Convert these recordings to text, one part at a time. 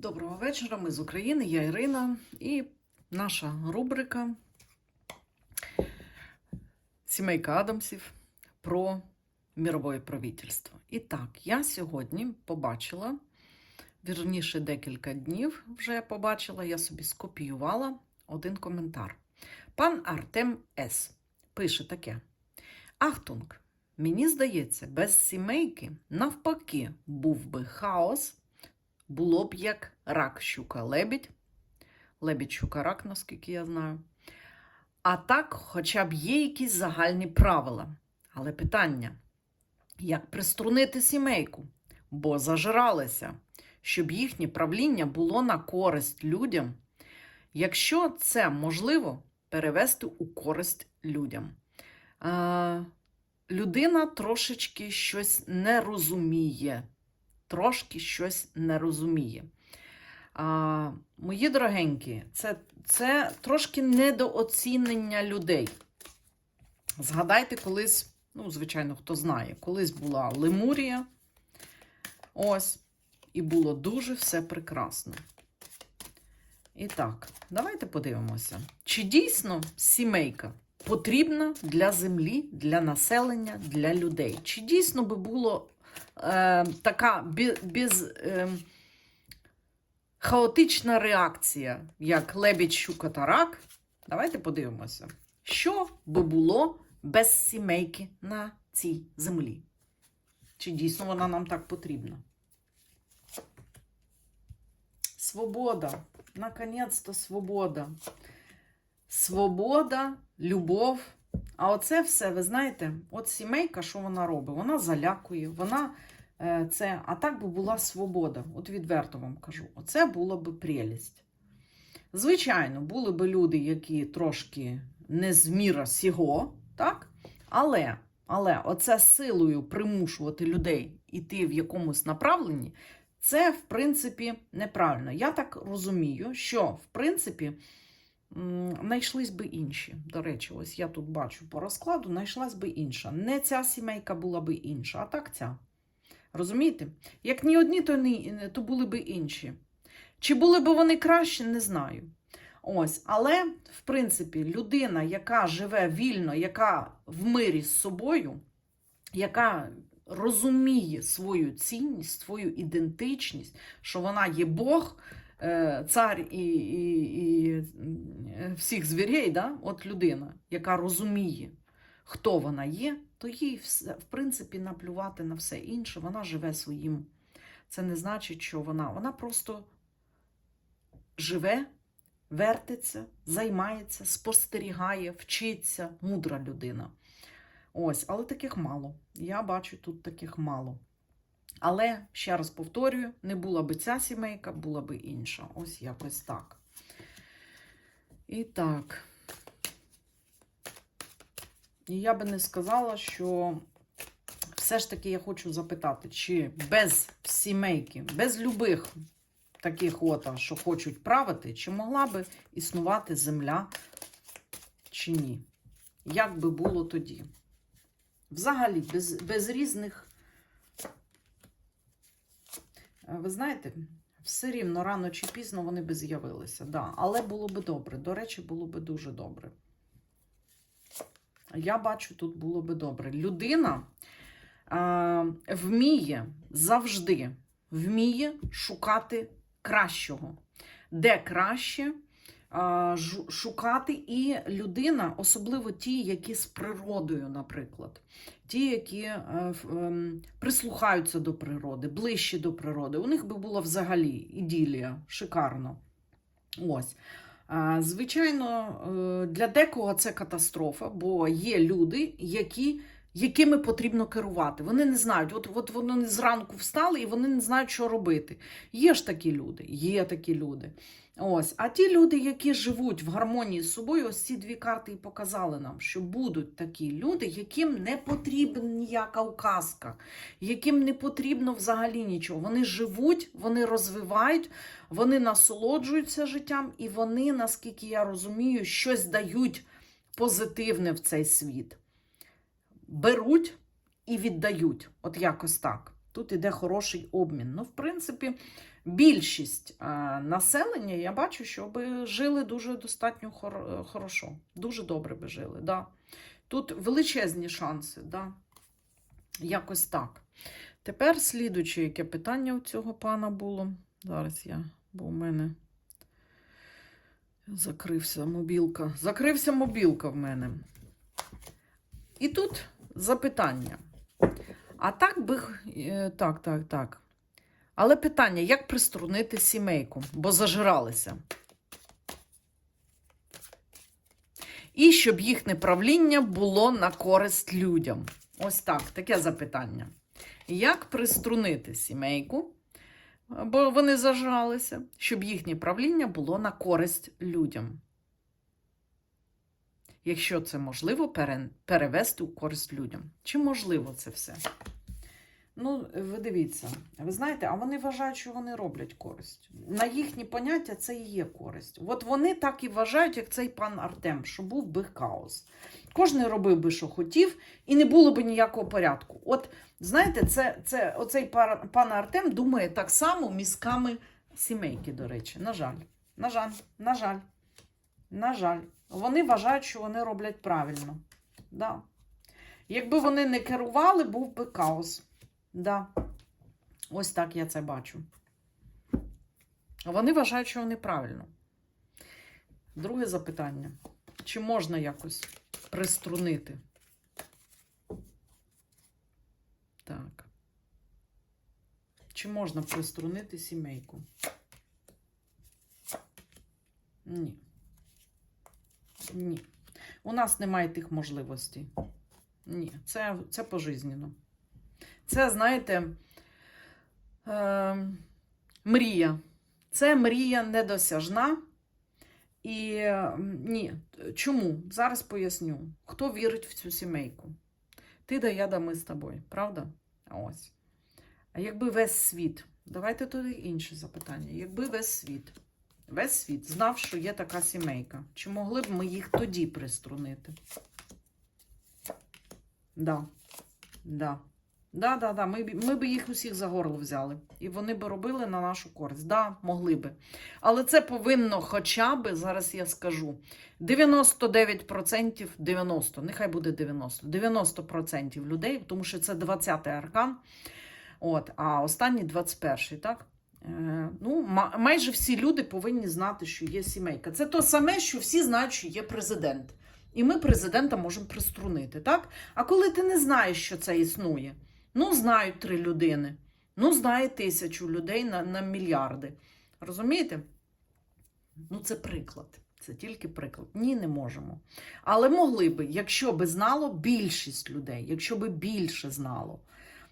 Доброго вечора, ми з України, я Ірина і наша рубрика Сімейка Адамсів про мірове правительство. І так, я сьогодні побачила, вірніше декілька днів вже побачила, я собі скопіювала один коментар. Пан Артем С. пише таке: Ахтунг, мені здається, без сімейки навпаки був би хаос було б як рак щука лебідь. Лебідь щука рак, наскільки я знаю. А так, хоча б є якісь загальні правила. Але питання: як приструнити сімейку? Бо зажиралися, щоб їхнє правління було на користь людям. Якщо це можливо, перевести у користь людям. Е, людина трошечки щось не розуміє трошки щось не розуміє. А, Мої дорогенькі, це, це трошки недооцінення людей. Згадайте, колись, ну, звичайно, хто знає, колись була Лемурія. Ось, і було дуже все прекрасно. І так, давайте подивимося, чи дійсно сімейка потрібна для землі, для населення, для людей? Чи дійсно би було е, така без, е, хаотична реакція, як лебідь, щука та рак. Давайте подивимося, що би було без сімейки на цій землі. Чи дійсно вона нам так потрібна? Свобода. Наконець-то свобода. Свобода, любов. А оце все, ви знаєте, от сімейка, що вона робить? Вона залякує, вона е, це, а так би була свобода. От відверто вам кажу, оце була би прелість. Звичайно, були би люди, які трошки не з міра сього, так? Але, але оце силою примушувати людей іти в якомусь направленні, це, в принципі, неправильно. Я так розумію, що, в принципі, знайшлись би інші. До речі, ось я тут бачу по розкладу, знайшлась би інша. Не ця сімейка була би інша, а так ця. Розумієте? Як ні одні, то, не, то були би інші. Чи були б вони кращі, не знаю. Ось, Але, в принципі, людина, яка живе вільно, яка в мирі з собою, яка розуміє свою цінність, свою ідентичність, що вона є Бог. Е, цар і і, і всіх звірей, да? от людина, яка розуміє, хто вона є, то їй, в принципі, наплювати на все інше, вона живе своїм. Це не значить, що вона, вона просто живе, вертиться, займається, спостерігає, вчиться, мудра людина. Ось, але таких мало. Я бачу тут таких мало. Але, ще раз повторюю, не була би ця сімейка, була би інша. Ось якось так. І так. І я би не сказала, що все ж таки я хочу запитати, чи без сімейки, без любих таких от, що хочуть правити, чи могла би існувати земля, чи ні? Як би було тоді? Взагалі, без, без різних. Ви знаєте, все рівно рано чи пізно вони би з'явилися. Да. Але було би добре. До речі, було би дуже добре. Я бачу, тут було би добре. Людина а, вміє завжди вміє шукати кращого. Де краще а, шукати і людина, особливо ті, які з природою, наприклад ті, які е, ем, прислухаються до природи, ближче до природи. У них би була взагалі іділія, шикарно. Ось. Звичайно, е, для декого це катастрофа, бо є люди, які. Якими потрібно керувати. Вони не знають, от от вони зранку встали і вони не знають, що робити. Є ж такі люди, є такі люди. Ось, А ті люди, які живуть в гармонії з собою, ось ці дві карти і показали нам, що будуть такі люди, яким не потрібна ніяка указка, яким не потрібно взагалі нічого. Вони живуть, вони розвивають, вони насолоджуються життям, і вони, наскільки я розумію, щось дають позитивне в цей світ. Беруть і віддають. От якось так. Тут іде хороший обмін. Ну, в принципі, більшість е, населення, я бачу, що би жили дуже достатньо хор- хорошо. Дуже добре би жили. Да. Тут величезні шанси. Да. Якось так. Тепер слідуюче, яке питання у цього пана було. Зараз я, бо у мене закрився мобілка. Закрився мобілка в мене. І тут запитання. А так би. е, Так, так, так. Але питання: як приструнити сімейку? Бо зажиралися. І щоб їхнє правління було на користь людям. Ось так, таке запитання. Як приструнити сімейку, бо вони зажралися, щоб їхнє правління було на користь людям? Якщо це можливо перевести у користь людям. Чи можливо це все? Ну, ви дивіться, ви знаєте, а вони вважають, що вони роблять користь. На їхні поняття це і є користь. От вони так і вважають, як цей пан Артем, що був би хаос. Кожен робив би, що хотів, і не було б ніякого порядку. От знаєте, це, це оцей пан Артем думає так само мізками сімейки, до речі. На жаль, на жаль, на жаль, на жаль. Вони вважають, що вони роблять правильно. Да. Якби вони не керували, був би хаос. Да. Ось так я це бачу. Вони вважають, що вони правильно. Друге запитання. Чи можна якось приструнити? Так. Чи можна приструнити сімейку? Ні. Ні. У нас немає тих можливостей. Ні, це, це пожизненно. Це, знаєте, е, мрія. Це мрія недосяжна. І ні. Чому? Зараз поясню. Хто вірить в цю сімейку? Ти да я, да ми з тобою, правда? Ось. А якби весь світ, давайте тоді інше запитання. Якби весь світ, весь світ знав, що є така сімейка, чи могли б ми їх тоді приструнити? Да. Да. Да, да, да. Ми, б- ми б їх усіх за горло взяли. І вони б робили на нашу користь. Да, могли би. Але це повинно хоча б, зараз я скажу, 99%, 90, нехай буде 90, 90% людей, тому що це 20-й аркан, от, а останній 21-й, так? Е, ну, майже всі люди повинні знати, що є сімейка. Це то саме, що всі знають, що є президент. І ми президента можемо приструнити, так? А коли ти не знаєш, що це існує, ну, знають три людини, ну, знає тисячу людей на, на мільярди. Розумієте? Ну, це приклад. Це тільки приклад. Ні, не можемо. Але могли би, якщо би знало більшість людей, якщо би більше знало,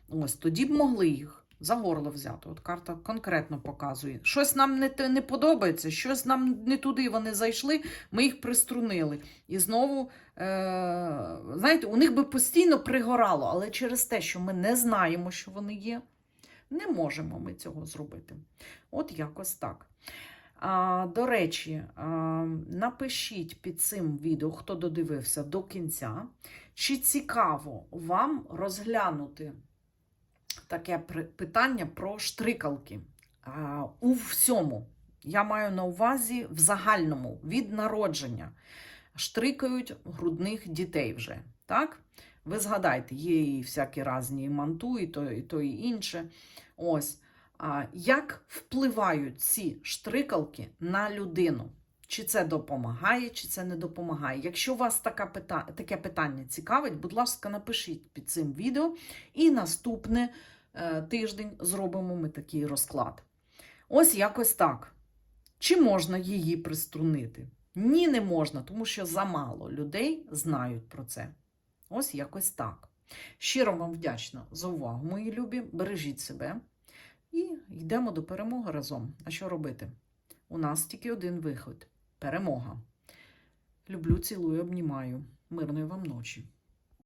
ось тоді б могли їх за горло взяти. От карта конкретно показує. Щось нам не, не подобається, щось нам не туди вони зайшли, ми їх приструнили. І знову, е, знаєте, у них би постійно пригорало, але через те, що ми не знаємо, що вони є, не можемо ми цього зробити. От якось так. А, до речі, а, напишіть під цим відео, хто додивився до кінця, чи цікаво вам розглянути таке питання про штрикалки у всьому. Я маю на увазі в загальному від народження. Штрикають грудних дітей вже. Так? Ви згадайте, є і всякі різні манту, і то, і то і інше. Ось. Як впливають ці штрикалки на людину? Чи це допомагає, чи це не допомагає? Якщо вас така пита... таке питання цікавить, будь ласка, напишіть під цим відео, і наступне е, тиждень зробимо ми такий розклад. Ось якось так. Чи можна її приструнити? Ні, не можна, тому що замало людей знають про це. Ось якось так. Щиро вам вдячна за увагу, мої любі. Бережіть себе і йдемо до перемоги разом. А що робити? У нас тільки один виход перемога. Люблю, цілую, обнімаю. Мирної вам ночі.